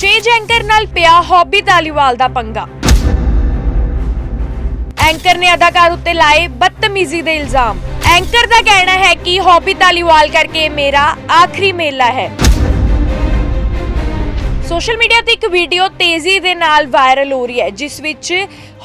Stage anchor ਨਾਲ ਪਿਆ hobby Dhaliwal ਦਾ ਪੰਗਾ। ਐਂਕਰ ਨੇ ਅਦਾਕਾਰ ਉੱਤੇ ਲਾਏ ਬਦਤਮੀਜ਼ੀ ਦੇ ਇਲਜ਼ਾਮ। ਐਂਕਰ ਦਾ ਕਹਿਣਾ ਹੈ ਕਿ ਹੌਬੀ ਧਾਲੀਵਾਲ ਕਰਕੇ ਮੇਰਾ ਆਖਰੀ ਮੇਲਾ ਹੈ। ਸੋਸ਼ਲ ਮੀਡੀਆ ਤੇ ਇੱਕ ਵੀਡੀਓ ਤੇਜ਼ੀ ਦੇ ਨਾਲ ਵਾਇਰਲ ਹੋ ਰਹੀ ਹੈ, ਜਿਸ ਵਿੱਚ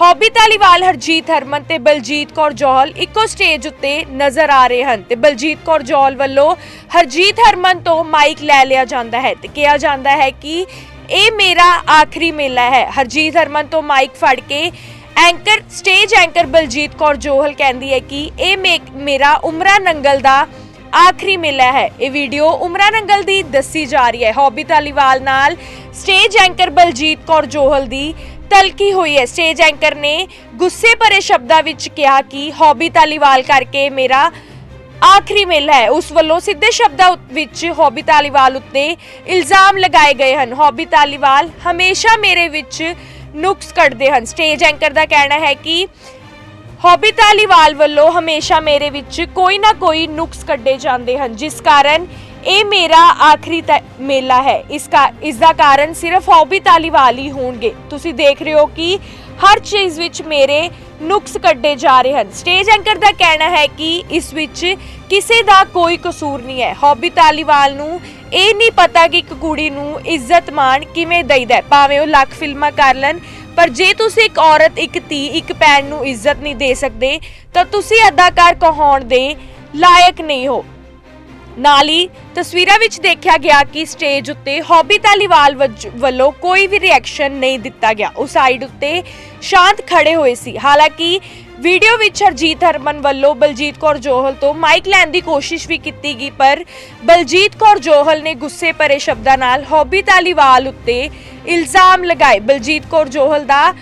ਹੌਬੀ ਧਾਲੀਵਾਲ ਹਰਜੀਤ ਹਰਮਨ ਤੇ ਬਲਜੀਤ ਕੌਰ ਜੌਹਲ ਇੱਕੋ ਸਟੇਜ ਉੱਤੇ ਨਜ਼ਰ ਆ ਰਹੇ ਹਨ ਤੇ ਬਲਜੀਤ ਕੌਰ ਜੌਹਲ ਵੱਲੋਂ ਹਰਜੀਤ ਹਰਮਨ ਤੋਂ ਮਾਈਕ ਲੈ ਲਿਆ ਜਾਂਦਾ ਹੈ ਤੇ ਕਿਹਾ ਜਾਂਦਾ ਹੈ ਕਿ ਇਹ ਮੇਰਾ ਆਖਰੀ ਮੇਲਾ ਹੈ। ਹਰਜੀਤ ਹਰਮਨ ਤੋਂ ਮਾਈਕ ਫੜ ਕੇ anchor, stage anchor Baljeet Kaur Johal ਕਹਿੰਦੀ ਹੈ ਕਿ ਇਹ ਮੇਰਾ ਉਮਰਾ ਨੰਗਲ ਦਾ ਆਖਰੀ ਮੇਲਾ ਹੈ। ਇਹ ਵੀਡੀਓ ਉਮਰਾ ਨੰਗਲ ਦੀ ਦੱਸੀ ਜਾ ਰਹੀ ਹੈ। ਹੌਬੀ ਤਾਲੀਵਾਲ ਨਾਲ ਸਟੇਜ ਐਂਕਰ ਬਲਜੀਤ ਕੌਰ ਜੋਹਲ ਦੀ ਤਲਕੀ ਹੋਈ ਹੈ। ਸਟੇਜ ਐਂਕਰ ਨੇ ਗੁੱਸੇ ਭਰੇ ਸ਼ਬਦਾਂ ਵਿੱਚ ਕਿਹਾ ਕਿ ਹੌਬੀ ਤਾਲੀਵਾਲ ਕਰਕੇ ਮੇਰਾ ਆਖਰੀ ਮੇਲਾ ਹੈ। ਉਸ ਵੱਲੋਂ ਸਿੱਧੇ ਸ਼ਬਦਾਂ ਵਿੱਚ ਹੌਬੀ ਤਾਲੀਵਾਲ ਉੱਤੇ ਇਲਜ਼ਾਮ ਲਗਾਏ ਗਏ ਹਨ। ਹੌਬੀ ਤਾਲੀਵਾਲ ਹਮੇਸ਼ਾ ਮੇਰੇ ਵਿੱਚ ਨੁਕਸ ਕੱਢਦੇ ਹਨ। ਸਟੇਜ ਐਂਕਰ ਦਾ ਕਹਿਣਾ ਹੈ ਕਿ ਹੌਬੀ ਤਾਲੀਵਾਲ ਵੱਲੋਂ ਹਮੇਸ਼ਾ ਮੇਰੇ ਵਿੱਚ ਕੋਈ ਨਾ ਕੋਈ ਨੁਕਸ ਕੱਢੇ ਜਾਂਦੇ ਹਨ, ਜਿਸ ਕਾਰਨ ਇਹ ਮੇਰਾ ਆਖਰੀ ਤ- ਮੇਲਾ ਹੈ। ਇਸ ਕਾ, ਇਸ ਦਾ ਕਾਰਨ ਸਿਰਫ ਹੌਬੀ ਤਾਲੀਵਾਲ ਹੀ ਹੋਣਗੇ। ਤੁਸੀਂ ਦੇਖ ਰਹੇ ਹੋ ਕਿ ਹਰ ਚੀਜ਼ ਵਿੱਚ ਮੇਰੇ ਨੁਕਸ ਕੱਢੇ ਜਾ ਰਹੇ ਹਨ। ਸਟੇਜ ਐਂਕਰ ਦਾ ਕਹਿਣਾ ਹੈ ਕਿ ਇਸ ਵਿੱਚ ਕਿਸੇ ਦਾ ਕੋਈ ਕਸੂਰ ਨਹੀਂ ਹੈ। ਹੌਬੀ ਤਾਲੀਵਾਲ ਨੂੰ ਇਹ ਨਹੀਂ ਪਤਾ ਕਿ ਇੱਕ ਕੁੜੀ ਨੂੰ ਇੱਜ਼ਤ ਮਾਣ ਕਿਵੇਂ ਦਈਦਾ ਭਾਵੇਂ ਉਹ ਲੱਖ ਫਿਲਮਾਂ ਕਰ ਲੈਣ, ਪਰ ਜੇ ਤੁਸੀਂ ਇੱਕ ਔਰਤ, ਇੱਕ ਧੀ, ਇੱਕ ਭੈਣ ਨੂੰ ਇੱਜ਼ਤ ਨਹੀਂ ਦੇ ਸਕਦੇ, ਤਾਂ ਤੁਸੀਂ ਅਦਾਕਾਰ ਕਹਾਉਣ ਦੇ ਲਾਇਕ ਨਹੀਂ ਹੋ। ਨਾਲ ਹੀ ਤਸਵੀਰਾਂ ਵਿੱਚ ਦੇਖਿਆ ਗਿਆ ਕਿ ਸਟੇਜ ਉੱਤੇ ਹੌਬੀ ਤਾਲੀਵਾਲ ਵੱਜ- ਵੱਲੋਂ ਕੋਈ ਵੀ ਰਿਐਕਸ਼ਨ ਨਹੀਂ ਦਿੱਤਾ ਗਿਆ। ਉਹ ਸਾਈਡ ਉੱਤੇ ਸ਼ਾਂਤ ਖੜੇ ਹੋਏ ਸੀ। ਹਾਲਾਂਕਿ ਵੀਡੀਓ ਵਿੱਚ ਹਰਜੀਤ ਹਰਮਨ ਵੱਲੋਂ ਬਲਜੀਤ ਕੌਰ ਜੋਹਲ ਤੋਂ ਮਾਈਕ ਲੈਣ ਦੀ ਕੋਸ਼ਿਸ਼ ਵੀ ਕੀਤੀ ਗਈ, ਪਰ ਬਲਜੀਤ ਕੌਰ ਜੋਹਲ ਨੇ ਗੁੱਸੇ ਭਰੇ ਸ਼ਬਦਾਂ ਨਾਲ ਹੌਬੀ ਤਾਲੀਵਾਲ ਉੱਤੇ ਇਲਜ਼ਾਮ ਲਗਾਏ। ਬਲਜੀਤ ਕੌਰ ਜੋਹਲ ਦਾ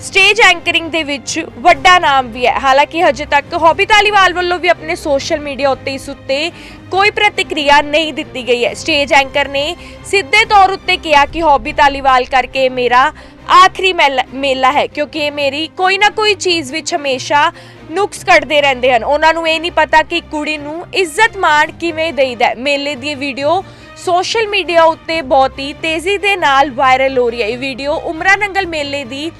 ਸਟੇਜ ਐਂਕਰਿੰਗ ਦੇ ਵਿੱਚ ਵੱਡਾ ਨਾਮ ਵੀ ਹੈ। ਹਾਲਾਂਕਿ ਹਜੇ ਤੱਕ ਹੌਬੀ ਤਾਲੀਵਾਲ ਵੱਲੋਂ ਵੀ ਆਪਣੇ ਸੋਸ਼ਲ ਮੀਡੀਆ ਉੱਤੇ ਇਸ ਉੱਤੇ ਕੋਈ ਪ੍ਰਤੀਕਿਰਿਆ ਨਹੀਂ ਦਿੱਤੀ ਗਈ ਹੈ। ਸਟੇਜ ਐਂਕਰ ਨੇ ਸਿੱਧੇ ਤੌਰ ਉੱਤੇ ਕਿਹਾ ਕਿ ਹੌਬੀ ਤਾਲੀਵਾਲ ਕਰਕੇ ਮੇਰਾ ਆਖਰੀ ਮੇਲਾ- ਮੇਲਾ ਹੈ, ਕਿਉਂਕਿ ਇਹ ਮੇਰੀ ਕੋਈ ਨਾ ਕੋਈ ਚੀਜ਼ ਵਿੱਚ ਹਮੇਸ਼ਾ ਨੁਕਸ ਕੱਢਦੇ ਰਹਿੰਦੇ ਹਨ। ਉਹਨਾਂ ਨੂੰ ਇਹ ਨਹੀਂ ਪਤਾ ਕਿ ਕੁੜੀ ਨੂੰ ਇੱਜ਼ਤ ਮਾਣ ਕਿਵੇਂ ਦੇਈਦਾ ਹੈ। ਮੇਲੇ ਦੀ ਵੀਡੀਓ ਸੋਸ਼ਲ ਮੀਡੀਆ ਉੱਤੇ ਬਹੁਤ ਹੀ ਤੇਜ਼ੀ ਦੇ ਨਾਲ ਵਾਇਰਲ ਹੋ ਰਹੀ ਹੈ। ਇਹ ਵੀਡੀਓ ਉਮਰਾ ਨੰਗਲ ਮੇਲੇ ਦੀ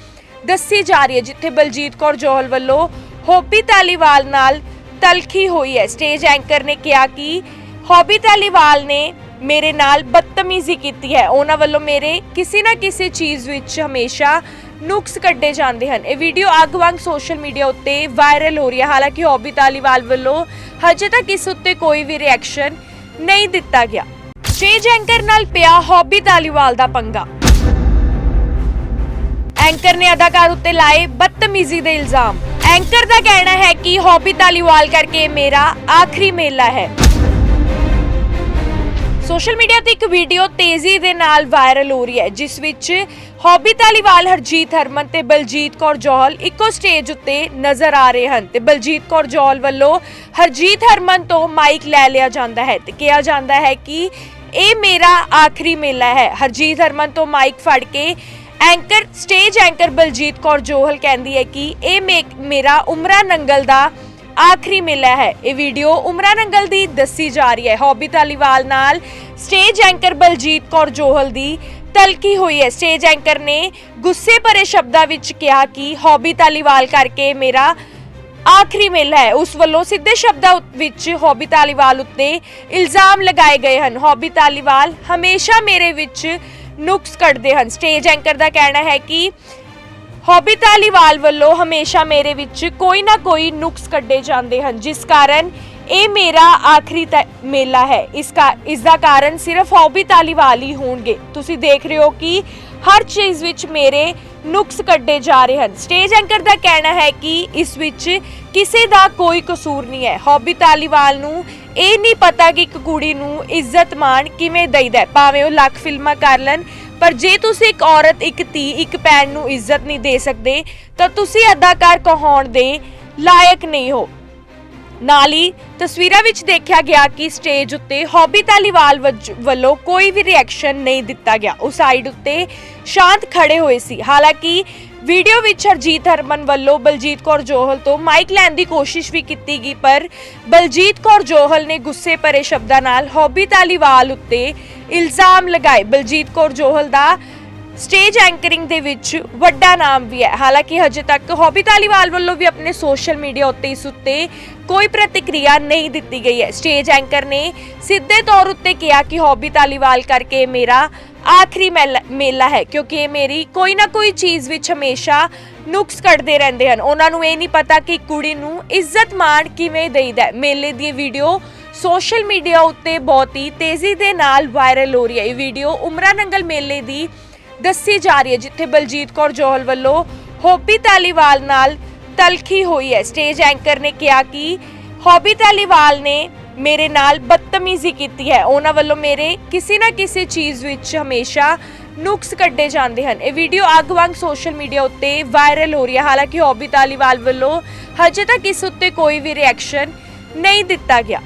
ਦੱਸੀ ਜਾ ਰਹੀ ਹੈ, ਜਿੱਥੇ ਬਲਜੀਤ ਕੌਰ ਜੋਹਲ ਵੱਲੋਂ ਹੌਬੀ ਤਾਲੀਵਾਲ ਨਾਲ ਤਲਖੀ ਹੋਈ ਹੈ। ਸਟੇਜ ਐਂਕਰ ਨੇ ਕਿਹਾ ਕਿ ਹੌਬੀ ਧਾਲੀਵਾਲ ਨੇ ਮੇਰੇ ਨਾਲ ਬਦਤਮੀਜ਼ੀ ਕੀਤੀ ਹੈ। ਉਹਨਾਂ ਵੱਲੋਂ ਮੇਰੇ ਕਿਸੇ ਨਾ ਕਿਸੇ ਚੀਜ਼ ਵਿੱਚ ਹਮੇਸ਼ਾ ਨੁਕਸ ਕੱਢੇ ਜਾਂਦੇ ਹਨ। ਇਹ ਵੀਡੀਓ ਅੱਗ ਵਾਂਗ ਸੋਸ਼ਲ ਮੀਡੀਆ ਉੱਤੇ ਵਾਇਰਲ ਹੋ ਰਹੀ ਹੈ। ਹਾਲਾਂਕਿ ਹੌਬੀ ਧਾਲੀਵਾਲ ਵੱਲੋਂ ਹਜੇ ਤੱਕ ਇਸ ਉੱਤੇ ਕੋਈ ਵੀ ਰਿਐਕਸ਼ਨ ਨਹੀਂ ਦਿੱਤਾ ਗਿਆ। ਸਟੇਜ ਐਂਕਰ ਨਾਲ ਪਿਆ ਹੌਬੀ ਧਾਲੀਵਾਲ ਦਾ ਪੰਗਾ। ਐਂਕਰ ਨੇ ਅਦਾਕਾਰ ਉੱਤੇ ਲਾਏ ਬਦਤਮੀਜ਼ੀ ਦੇ ਇਲਜ਼ਾਮ। ਐਂਕਰ ਦਾ ਕਹਿਣਾ ਹੈ ਕਿ ਹੌਬੀ ਧਾਲੀਵਾਲ ਕਰਕੇ ਮੇਰਾ ਆਖਰੀ ਮੇਲਾ ਹੈ। ਸੋਸ਼ਲ ਮੀਡੀਆ ਤੇ ਇੱਕ ਵੀਡੀਓ ਤੇਜ਼ੀ ਦੇ ਨਾਲ ਵਾਇਰਲ ਹੋ ਰਹੀ ਹੈ, ਜਿਸ ਵਿੱਚ ਹੌਬੀ ਧਾਲੀਵਾਲ ਹਰਜੀਤ ਹਰਮਨ ਤੇ ਬਲਜੀਤ ਕੌਰ ਜੌਹਲ ਇੱਕੋ ਸਟੇਜ ਉੱਤੇ ਨਜ਼ਰ ਆ ਰਹੇ ਹਨ ਤੇ ਬਲਜੀਤ ਕੌਰ ਜੌਹਲ ਵੱਲੋਂ ਹਰਜੀਤ ਹਰਮਨ ਤੋਂ ਮਾਈਕ ਲੈ ਲਿਆ ਜਾਂਦਾ ਹੈ ਤੇ ਕਿਹਾ ਜਾਂਦਾ ਹੈ ਕਿ ਇਹ ਮੇਰਾ ਆਖਰੀ ਮੇਲਾ ਹੈ। ਹਰਜੀਤ ਹਰਮਨ ਤੋਂ ਮਾਈਕ ਫੜ ਕੇ anchor, stage anchor Baljeet Kaur Johal ਕਹਿੰਦੀ ਹੈ ਕਿ ਇਹ ਮੇਰਾ ਉਮਰਾ ਨੰਗਲ ਦਾ ਆਖਰੀ ਮੇਲਾ ਹੈ। ਇਹ ਵੀਡੀਓ ਉਮਰਾ ਨੰਗਲ ਦੀ ਦੱਸੀ ਜਾ ਰਹੀ ਹੈ। ਹੌਬੀ ਧਾਲੀਵਾਲ ਨਾਲ ਸਟੇਜ ਐਂਕਰ ਬਲਜੀਤ ਕੌਰ ਜੋਹਲ ਦੀ ਤਲਕੀ ਹੋਈ ਹੈ। ਸਟੇਜ ਐਂਕਰ ਨੇ ਗੁੱਸੇ ਭਰੇ ਸ਼ਬਦਾਂ ਵਿੱਚ ਕਿਹਾ ਕਿ ਹੌਬੀ ਤਾਲੀਵਾਲ ਕਰਕੇ ਮੇਰਾ ਆਖਰੀ ਮੇਲਾ ਹੈ। ਉਸ ਵੱਲੋਂ ਸਿੱਧੇ ਸ਼ਬਦਾਂ ਵਿੱਚ ਹੌਬੀ ਤਾਲੀਵਾਲ ਉੱਤੇ ਇਲਜ਼ਾਮ ਲਗਾਏ ਗਏ ਹਨ। ਹੌਬੀ ਤਾਲੀਵਾਲ, ਹਮੇਸ਼ਾ ਮੇਰੇ ਵਿੱਚ ਨੁਕਸ ਕੱਢਦੇ ਹਨ। ਸਟੇਜ ਐਂਕਰ ਦਾ ਕਹਿਣਾ ਹੈ ਕਿ ਹੌਬੀ ਧਾਲੀਵਾਲ ਵੱਲੋਂ ਹਮੇਸ਼ਾ ਮੇਰੇ ਵਿੱਚ ਕੋਈ ਨਾ ਕੋਈ ਨੁਕਸ ਕੱਢੇ ਜਾਂਦੇ ਹਨ। ਜਿਸ ਕਾਰਨ ਇਹ ਮੇਰਾ ਆਖਰੀ ਤ- ਮੇਲਾ ਹੈ। ਇਸ ਕਾ, ਇਸ ਦਾ ਕਾਰਨ ਸਿਰਫ ਹੌਬੀ ਧਾਲੀਵਾਲ ਹੀ ਹੋਣਗੇ। ਤੁਸੀਂ ਦੇਖ ਰਹੇ ਹੋ ਕਿ ਹਰ ਚੀਜ਼ ਵਿੱਚ ਮੇਰੇ ਨੁਕਸ ਕੱਢੇ ਜਾ ਰਹੇ ਹਨ। ਸਟੇਜ ਐਂਕਰ ਦਾ ਕਹਿਣਾ ਹੈ ਕਿ ਇਸ ਵਿੱਚ ਕਿਸੇ ਦਾ ਕੋਈ ਕਸੂਰ ਨਹੀਂ ਹੈ। ਹੌਬੀ ਧਾਲੀਵਾਲ ਨੂੰ ਇਹ ਨਹੀਂ ਪਤਾ ਕਿ ਇੱਕ ਕੁੜੀ ਨੂੰ ਇੱਜ਼ਤ ਮਾਣ ਕਿਵੇਂ ਦਈਦਾ ਭਾਵੇਂ ਉਹ ਲੱਖ ਫਿਲਮਾਂ ਕਰ ਲੈਣ, ਪਰ ਜੇ ਤੁਸੀਂ ਇੱਕ ਔਰਤ, ਇੱਕ ਧੀ, ਇੱਕ ਭੈਣ ਨੂੰ ਇੱਜ਼ਤ ਨਹੀਂ ਦੇ ਸਕਦੇ, ਤਾਂ ਤੁਸੀਂ ਅਦਾਕਾਰ ਕਹਾਉਣ ਦੇ ਲਾਇਕ ਨਹੀਂ ਹੋ। ਨਾਲ ਹੀ ਤਸਵੀਰਾਂ ਵਿੱਚ ਦੇਖਿਆ ਗਿਆ ਕਿ ਸਟੇਜ ਉੱਤੇ ਹੌਬੀ ਧਾਲੀਵਾਲ ਵੱਲੋਂ ਕੋਈ ਵੀ ਰਿਐਕਸ਼ਨ ਨਹੀਂ ਦਿੱਤਾ ਗਿਆ। ਉਹ ਸਾਈਡ ਉੱਤੇ ਸ਼ਾਂਤ ਖੜੇ ਹੋਏ ਸੀ। ਹਾਲਾਂਕਿ ਵੀਡੀਓ ਵਿੱਚ ਹਰਜੀਤ ਹਰਮਨ ਵੱਲੋਂ ਬਲਜੀਤ ਕੌਰ ਜੋਹਲ ਤੋਂ ਮਾਈਕ ਲੈਣ ਦੀ ਕੋਸ਼ਿਸ਼ ਵੀ ਕੀਤੀ ਗਈ, ਪਰ ਬਲਜੀਤ ਕੌਰ ਜੋਹਲ ਨੇ ਗੁੱਸੇ ਭਰੇ ਸ਼ਬਦਾਂ ਨਾਲ ਹੌਬੀ ਤਾਲੀਵਾਲ ਉੱਤੇ ਇਲਜ਼ਾਮ ਲਗਾਏ। ਬਲਜੀਤ ਕੌਰ ਜੋਹਲ ਦਾ ਸਟੇਜ ਐਂਕਰਿੰਗ ਦੇ ਵਿੱਚ ਵੱਡਾ ਨਾਮ ਵੀ ਹੈ। ਹਾਲਾਂਕਿ ਹਜੇ ਤੱਕ ਹੌਬੀ ਧਾਲੀਵਾਲ ਵੱਲੋਂ ਵੀ ਆਪਣੇ ਸੋਸ਼ਲ ਮੀਡੀਆ ਉੱਤੇ ਇਸ ਉੱਤੇ ਕੋਈ ਪ੍ਰਤੀਕਿਰਿਆ ਨਹੀਂ ਦਿੱਤੀ ਗਈ ਹੈ। ਸਟੇਜ ਐਂਕਰ ਨੇ ਸਿੱਧੇ ਤੌਰ ਉੱਤੇ ਕਿਹਾ ਕਿ ਹੌਬੀ ਧਾਲੀਵਾਲ ਕਰਕੇ ਮੇਰਾ ਆਖਰੀ ਮੇਲਾ- ਮੇਲਾ ਹੈ, ਕਿਉਂਕਿ ਇਹ ਮੇਰੀ ਕੋਈ ਨਾ ਕੋਈ ਚੀਜ਼ ਵਿੱਚ ਹਮੇਸ਼ਾ ਨੁਕਸ ਕੱਢਦੇ ਰਹਿੰਦੇ ਹਨ। ਉਹਨਾਂ ਨੂੰ ਇਹ ਨਹੀਂ ਪਤਾ ਕਿ ਕੁੜੀ ਨੂੰ ਇੱਜ਼ਤ ਮਾਣ ਕਿਵੇਂ ਦੇਈਦਾ ਹੈ। ਮੇਲੇ ਦੀ ਵੀਡੀਓ ਸੋਸ਼ਲ ਮੀਡੀਆ ਉੱਤੇ ਬਹੁਤ ਹੀ ਤੇਜ਼ੀ ਦੇ ਨਾਲ ਵਾਇਰਲ ਹੋ ਰਹੀ ਹੈ। ਇਹ ਵੀਡੀਓ ਉਮਰਾ ਨੰਗਲ ਮੇਲੇ ਦੀ ਦੱਸੀ ਜਾ ਰਹੀ ਹੈ, ਜਿੱਥੇ ਬਲਜੀਤ ਕੌਰ ਜੋਹਲ ਵੱਲੋਂ ਹੋਬੀ ਤਾਲੀਵਾਲ ਨਾਲ ਤਲਖੀ ਹੋਈ ਹੈ। ਸਟੇਜ ਐਂਕਰ ਨੇ ਕਿਹਾ ਕਿ ਹੋਬੀ ਤਾਲੀਵਾਲ ਨੇ ਮੇਰੇ ਨਾਲ ਬਦਤਮੀਜ਼ੀ ਕੀਤੀ ਹੈ। ਉਹਨਾਂ ਵੱਲੋਂ ਮੇਰੇ ਕਿਸੇ ਨਾ ਕਿਸੇ ਚੀਜ਼ ਵਿੱਚ ਹਮੇਸ਼ਾ ਨੁਕਸ ਕੱਢੇ ਜਾਂਦੇ ਹਨ। ਇਹ ਵੀਡੀਓ ਅੱਗ ਵਾਂਗ ਸੋਸ਼ਲ ਮੀਡੀਆ ਉੱਤੇ ਵਾਇਰਲ ਹੋ ਰਹੀ ਹੈ। ਹਾਲਾਂਕਿ ਹੋਬੀ ਤਾਲੀਵਾਲ ਵੱਲੋਂ ਹਜੇ ਤੱਕ ਇਸ ਉੱਤੇ ਕੋਈ ਵੀ ਰਿਐਕਸ਼ਨ ਨਹੀਂ ਦਿੱਤਾ ਗਿਆ।